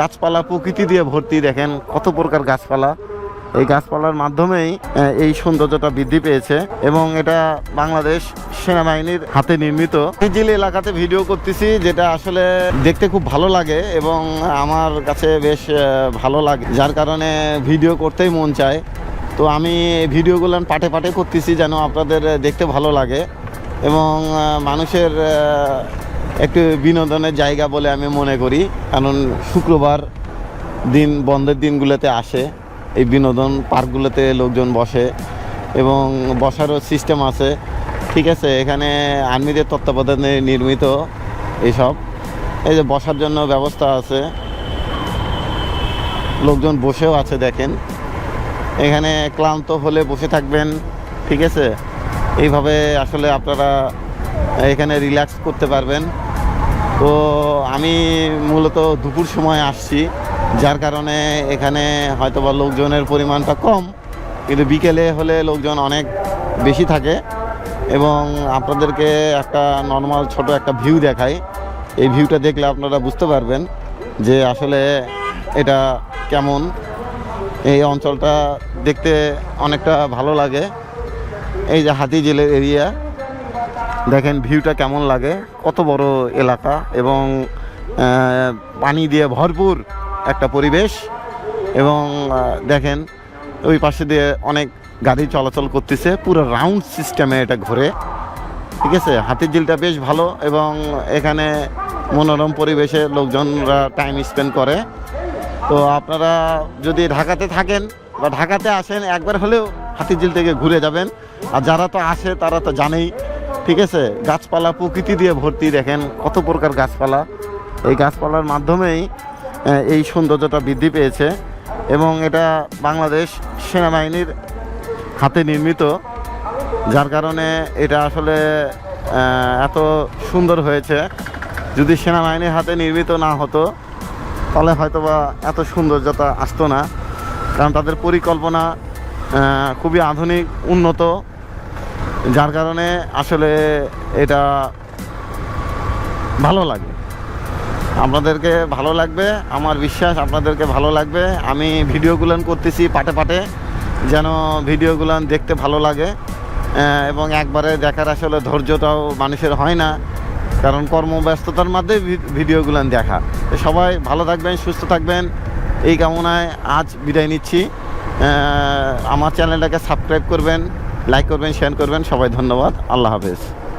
গাছপালা প্রকৃতি দিয়ে ভর্তি, দেখেন কত প্রকার গাছপালা। এই গাছপালার মাধ্যমেই এই সৌন্দর্যটা বৃদ্ধি পেয়েছে এবং এটা বাংলাদেশ সেনাবাহিনীর হাতে নির্মিত। এই জিল এলাকাতে ভিডিও করতেছি, যেটা আসলে দেখতে খুব ভালো লাগে এবং আমার কাছে বেশ ভালো লাগে। যার কারণে ভিডিও করতেই মন চায়। তো আমি ভিডিওগুলো পাটে পাটে করতেছি যেন আপনাদের দেখতে ভালো লাগে এবং মানুষের একটু বিনোদনের জায়গা বলে আমি মনে করি। কারণ শুক্রবার দিন, বন্ধের দিনগুলোতে আসে। এই বিনোদন পার্কগুলোতে লোকজন বসে এবং বসারও সিস্টেম আছে। ঠিক আছে, এখানে আর্মিদের তত্ত্বাবধানে নির্মিত এইসব এই যে বসার জন্য ব্যবস্থা আছে। লোকজন বসেও আছে, দেখেন। এখানে ক্লান্ত হলে বসে থাকবেন, ঠিক আছে? এইভাবে আসলে আপনারা এখানে রিল্যাক্স করতে পারবেন। তো আমি মূলত দুপুর সময় আসছি, যার কারণে এখানে হয়তোবা লোকজনের পরিমাণটা কম, কিন্তু বিকেলে হলে লোকজন অনেক বেশি থাকে এবং আপনাদেরকে একটা নর্মাল ছোট একটা ভিউ দেখাই। এই ভিউটা দেখলে আপনারা বুঝতে পারবেন যে আসলে এটা কেমন। এই অঞ্চলটা দেখতে অনেকটা ভালো লাগে। এই যে হাতিঝিলের এরিয়া দেখেন ভিউটা কেমন লাগে, কত বড় এলাকা এবং পানি দিয়ে ভরপুর একটা পরিবেশ এবং দেখেন ওই পাশে দিয়ে অনেক গাড়ি চলাচল করতেছে, পুরো রাউন্ড সিস্টেমে এটা ঘুরে, ঠিক আছে? হাতির ঝিলটা বেশ ভালো এবং এখানে মনোরম পরিবেশে লোকজনরা টাইম স্পেন্ড করে। তো আপনারা যদি ঢাকাতে থাকেন বা ঢাকাতে আসেন, একবার হলেও হাতির হাতিঝিল থেকে ঘুরে যাবেন। আর যারা তো আসে, তারা তো জানেই ঠিক আছে? গাছপালা প্রকৃতি দিয়ে ভর্তি, দেখেন কত প্রকার গাছপালা। এই গাছপালার মাধ্যমেই এই সৌন্দর্যটা বৃদ্ধি পেয়েছে এবং এটা বাংলাদেশ সেনাবাহিনীর হাতে নির্মিত, যার কারণে এটা আসলে এত সুন্দর হয়েছে। যদি সেনাবাহিনীর হাতে নির্মিত না হতো, তাহলে হয়তোবা এত সৌন্দর্যতা আসতো না। কারণ তাদের পরিকল্পনা খুবই আধুনিক, উন্নত। যার কারণে আসলে এটা ভালো লাগে। আপনাদেরকে ভালো লাগবে, আমার বিশ্বাস আপনাদেরকে ভালো লাগবে। আমি ভিডিওগুলো করতেছি পাটে পাটে, যেন ভিডিওগুলো দেখতে ভালো লাগে। এবং একবারে দেখার আসলে ধৈর্যটাও মানুষের হয় না, কারণ কর্মব্যস্ততার মধ্যে ভিডিওগুলো দেখা। সবাই ভালো থাকবেন, সুস্থ থাকবেন। এই কামনায় আজ বিদায় নিচ্ছি। আমার চ্যানেলটাকে সাবস্ক্রাইব করবেন। লাইক করবেন শেয়ার করবেন। সবাই ধন্যবাদ। আল্লাহ হাফেজ।